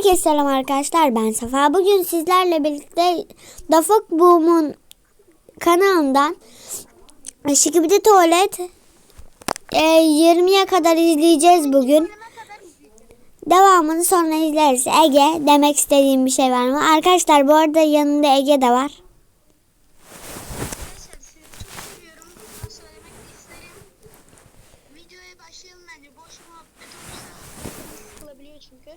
Herkese selam arkadaşlar ben Safa. Bugün sizlerle birlikte Dafok Boom'un kanalından Şikibidi Tuvalet e, 20'ye kadar izleyeceğiz bugün. Devamını sonra izleriz. Ege demek istediğim bir şey var mı? Arkadaşlar bu arada yanında Ege de var. Arkadaşlar sizi çok seviyorum. Bunu söylemek de isterim. Videoya başlayalım bence. Boş muhabbet olursa sıkılabiliyor çünkü.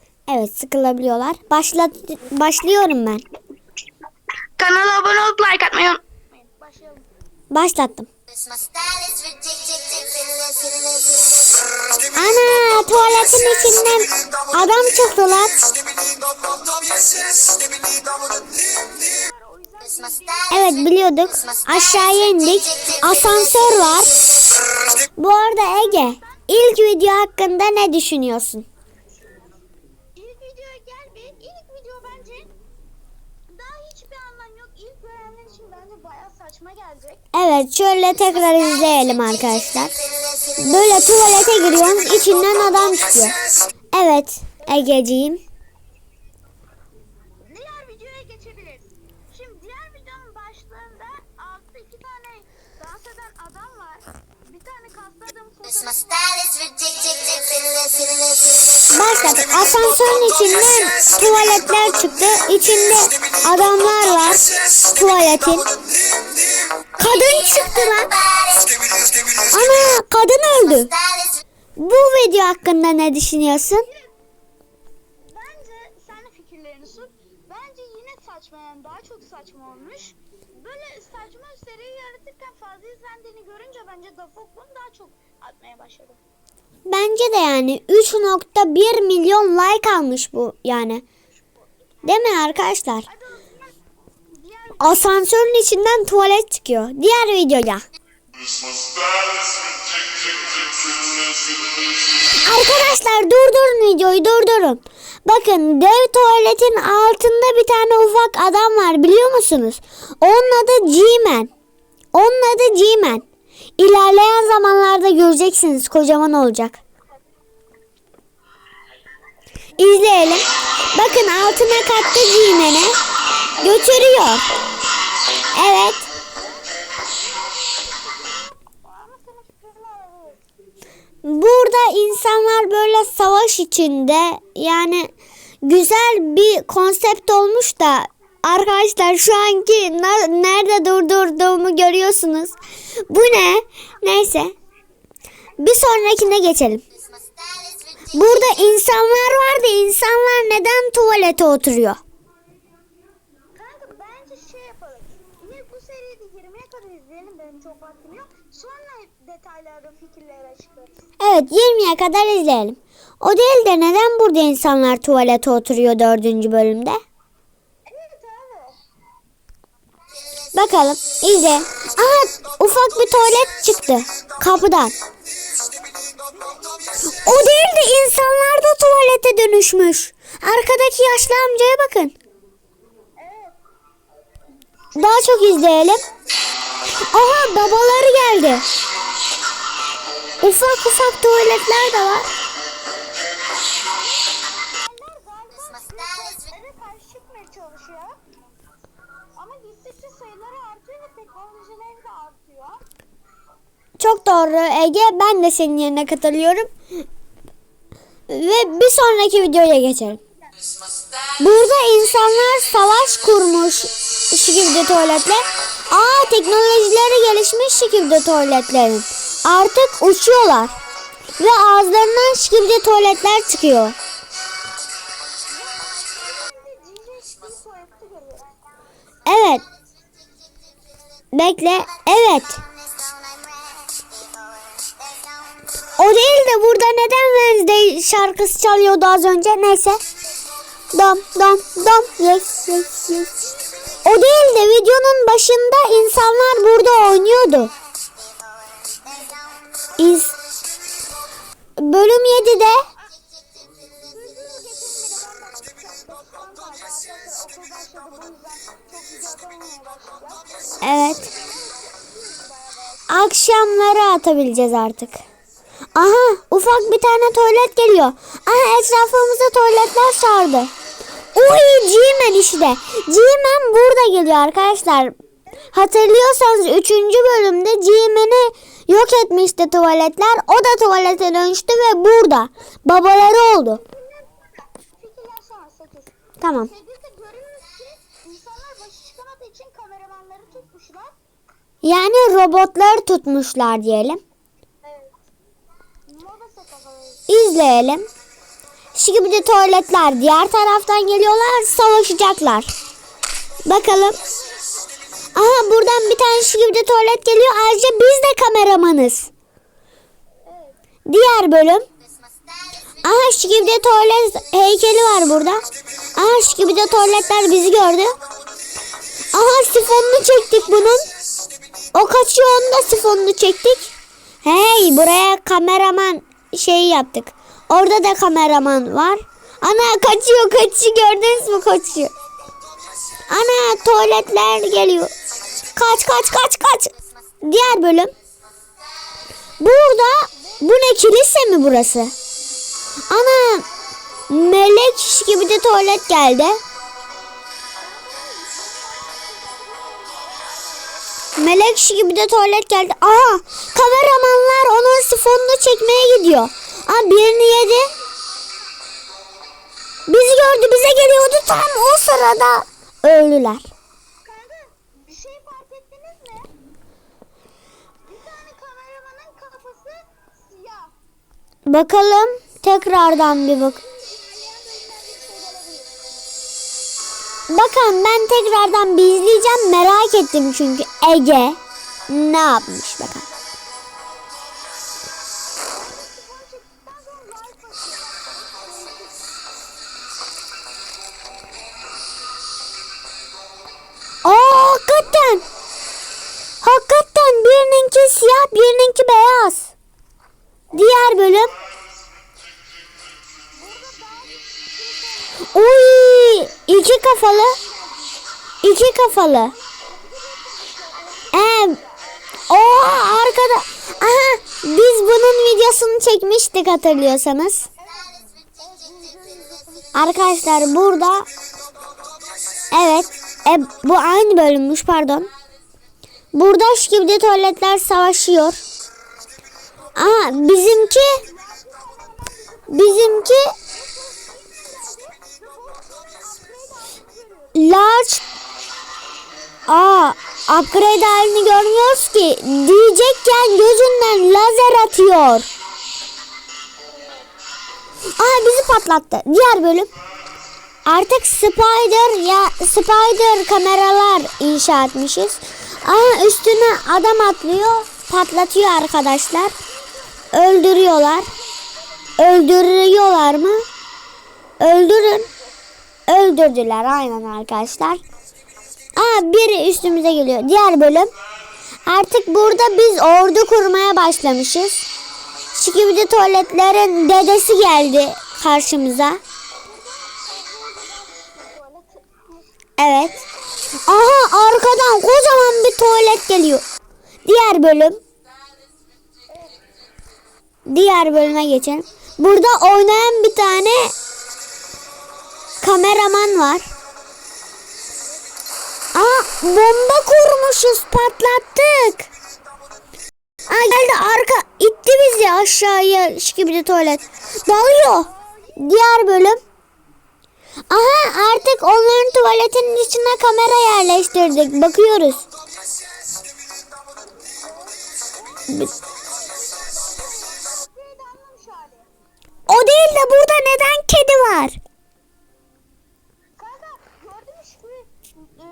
Evet sıkılabiliyorlar. Başla başlıyorum ben. Kanala abone olup like atmayı unutmayın. Başlayalım. Başlattım. Ana tuvaletin içinden adam çıktı lan. Evet biliyorduk. Aşağıya indik. Asansör var. Bu arada Ege ilk video hakkında ne düşünüyorsun? İlk videoya gel bir. İlk video bence daha hiçbir anlam yok. İlk görenler için bence bayağı saçma gelecek. Evet şöyle tekrar izleyelim arkadaşlar. Böyle tuvalete giriyorsun içinden adam çıkıyor. Evet Egeciğim. Diğer videoya geçebiliriz. Şimdi diğer videonun başlarında altta iki tane dans eden adam var. Bir tane kaslı adam My fotoğrafı ridiculous. Başladık. Asansörün içinden tuvaletler çıktı. İçinde adamlar var. Tuvaletin. Kadın çıktı lan. Ana kadın öldü. Bu video hakkında ne düşünüyorsun? Bence sen fikirlerini sun. Bence yine saçma yani daha çok saçma olmuş. Böyle saçma seriyi yaratırken fazla izlendiğini görünce bence Dafok'un daha çok atmaya başladı. Bence de yani 3.1 milyon like almış bu yani. Değil mi arkadaşlar? Hadi o zaman diğer Asansörün içinden tuvalet çıkıyor. Diğer videoya. Arkadaşlar durdurun videoyu durdurun. Bakın dev tuvaletin altında bir tane ufak adam var biliyor musunuz? Onun adı G-Man. Onun adı G-Man. İlerleyen zamanlarda göreceksiniz kocaman olacak. İzleyelim. Bakın altına kattı G-Man'i. Götürüyor. Evet. Burada insanlar böyle savaş içinde yani güzel bir konsept olmuş da arkadaşlar şu anki nerede durdurduğumu görüyorsunuz. Bu ne? Neyse. Bir sonrakine geçelim. Burada insanlar var da insanlar neden tuvalete oturuyor? Kanka bence şey yapalım. De 20'ye kadar izleyelim benim çok vaktim yok. Sonra detaylarda fikirleri açıklarız. Evet 20'ye kadar izleyelim. O değil de neden burada insanlar tuvalete oturuyor dördüncü bölümde? Evet abi. Bakalım izle. Aha ufak bir tuvalet çıktı kapıdan. O değil de insanlar da tuvalete dönüşmüş. Arkadaki yaşlı amcaya bakın. Daha çok izleyelim. Aha babaları geldi. Ufak ufak tuvaletler de var. Çok doğru Ege. Ben de senin yerine katılıyorum. Ve bir sonraki videoya geçelim. Burada insanlar savaş kurmuş şekilde tuvaletle. Aa teknolojileri gelişmiş şekilde tuvaletlerin. Artık uçuyorlar. Ve ağızlarından şekilde tuvaletler çıkıyor. Evet. Bekle. Evet. O değil de burada neden Wednesday şarkısı çalıyordu az önce? Neyse. Dom dom dom yes yes yes. O değil de videonun başında insanlar burada oynuyordu. İns Bölüm 7'de Evet. Akşamları atabileceğiz artık. Aha ufak bir tane tuvalet geliyor. Aha etrafımızda tuvaletler sardı. Uy G-Man işte. G-Man burada geliyor arkadaşlar. Hatırlıyorsanız 3. bölümde G-Man'i yok etmişti tuvaletler. O da tuvalete dönüştü ve burada. Babaları oldu. Fikirler sonra 8. Tamam. 8'de görüyoruz ki insanlar başı çıkamadığı için kameramanları tutmuşlar. Yani robotları tutmuşlar diyelim. Evet. İzleyelim. Şimdi bir de tuvaletler diğer taraftan geliyorlar savaşacaklar. Bakalım. Aha buradan bir tane şimdi de tuvalet geliyor. Ayrıca biz de kameramanız. Diğer bölüm. Aha şimdi de tuvalet heykeli var burada. Aha şimdi de tuvaletler bizi gördü. Aha sifonunu çektik bunun. O kaçıyor onu da sifonunu çektik. Hey buraya kameraman şeyi yaptık. Orada da kameraman var. Ana kaçıyor kaçıyor gördünüz mü kaçıyor. Ana tuvaletler geliyor. Kaç kaç kaç kaç. Diğer bölüm. Burada bu ne kilise mi burası? Ana melek gibi de tuvalet geldi. Melek gibi de tuvalet geldi. Aha kameramanlar onun sifonunu çekmeye gidiyor. Aa birini yedi. Bizi gördü bize geliyordu tam o sırada öldüler. Kanka bir şey fark ettiniz mi? Bir tane kameramanın kafası siyah. Bakalım tekrardan bir bak. Bakın ben tekrardan bir izleyeceğim merak ettim çünkü Ege ne yapmış bakın. Kafalı. İki kafalı. Ee, o arkada. Aha biz bunun videosunu çekmiştik hatırlıyorsanız. Arkadaşlar burada Evet. E, bu aynı bölümmüş pardon. Burada de tuvaletler savaşıyor. Aa bizimki bizimki upgrade halini görmüyoruz ki. Diyecekken gözünden lazer atıyor. Aa bizi patlattı. Diğer bölüm. Artık spider ya spider kameralar inşa etmişiz. Aa üstüne adam atlıyor, patlatıyor arkadaşlar. Öldürüyorlar. Öldürüyorlar mı? Öldürün. Öldürdüler aynen arkadaşlar. Aa biri üstümüze geliyor. Diğer bölüm. Artık burada biz ordu kurmaya başlamışız. Şikibidi tuvaletlerin dedesi geldi karşımıza. Evet. Aha arkadan kocaman bir tuvalet geliyor. Diğer bölüm. Diğer bölüme geçelim. Burada oynayan bir tane kameraman var. Aa bomba kurmuşuz patlattık. Aa geldi arka itti bizi aşağıya gibi de tuvalet. Dalıyor. Diğer bölüm. Aha artık onların tuvaletinin içine kamera yerleştirdik. Bakıyoruz. O değil de burada neden kedi var?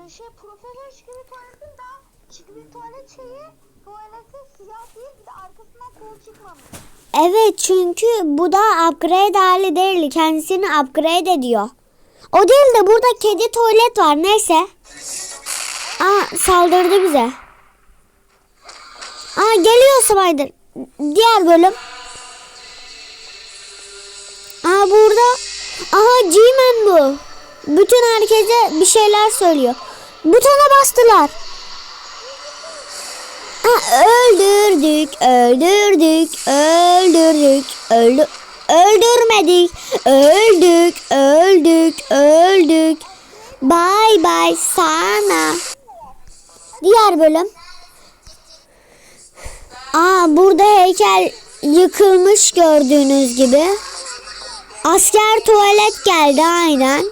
E, şey profesör tuvaletin daha şikayet tuvalet şeyi tuvaleti siyah değil bir de arkasından kol çıkmamış. Evet çünkü bu da upgrade hali değil. Kendisini upgrade ediyor. O değil de burada kedi tuvalet var. Neyse. Aa saldırdı bize. Aa geliyor Spider. Diğer bölüm. Aa burada. Aha G-Man bu. Bütün herkese bir şeyler söylüyor. Butona bastılar. Aa, öldürdük, öldürdük, öldürdük, öldü, öldürmedik. Öldük, öldük, öldük. Bay bay sana. Diğer bölüm. Aa burada heykel yıkılmış gördüğünüz gibi. Asker tuvalet geldi aynen.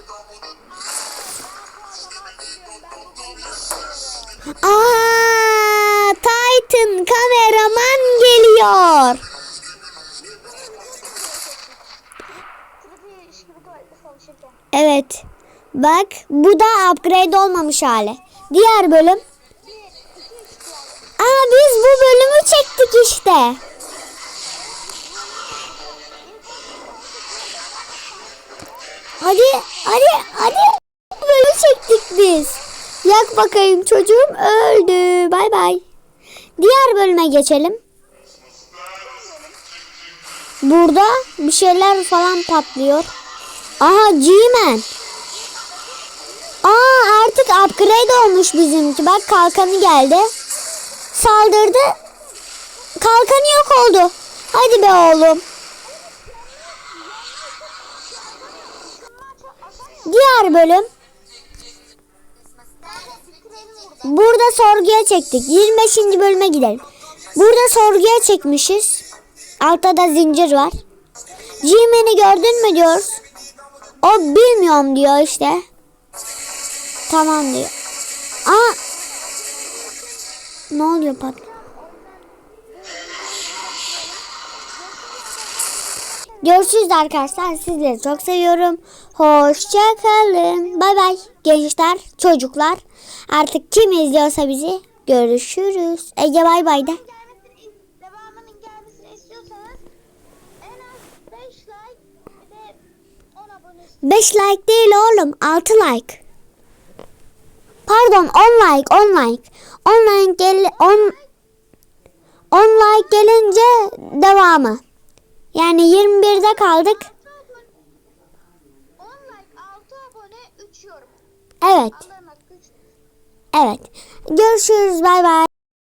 Aa Titan kameraman geliyor. Evet. Bak bu da upgrade olmamış hali. Diğer bölüm. Aa biz bu bölümü çektik işte. Hadi hadi hadi. Bölümü çektik biz. Yak bakayım çocuğum öldü. Bay bay. Diğer bölüme geçelim. Burada bir şeyler falan patlıyor. Aha G-Man. Aa artık upgrade olmuş bizimki. Bak kalkanı geldi. Saldırdı. Kalkanı yok oldu. Hadi be oğlum. Diğer bölüm. Burada sorguya çektik. 25. bölüme gidelim. Burada sorguya çekmişiz. Altta da zincir var. G-Man'i gördün mü diyoruz. O bilmiyorum diyor işte. Tamam diyor. Aa. Ne oluyor pat? Görüşürüz arkadaşlar. Sizleri çok seviyorum. Hoşça kalın. Bay bay gençler, çocuklar. Artık kim izliyorsa bizi görüşürüz. Ege bay bay de. Devamının gelmesini istiyorsanız en az 5 like bir de 10 abone 5 like değil oğlum. 6 like. Pardon 10 like 10 like. 10 like gel 10 10 like gelince devamı. Yani 21'de kaldık. 10 like 6 abone 3 yorum. Evet. Allah'ın hakkı 3 Evet. Görüşürüz. Bay bay.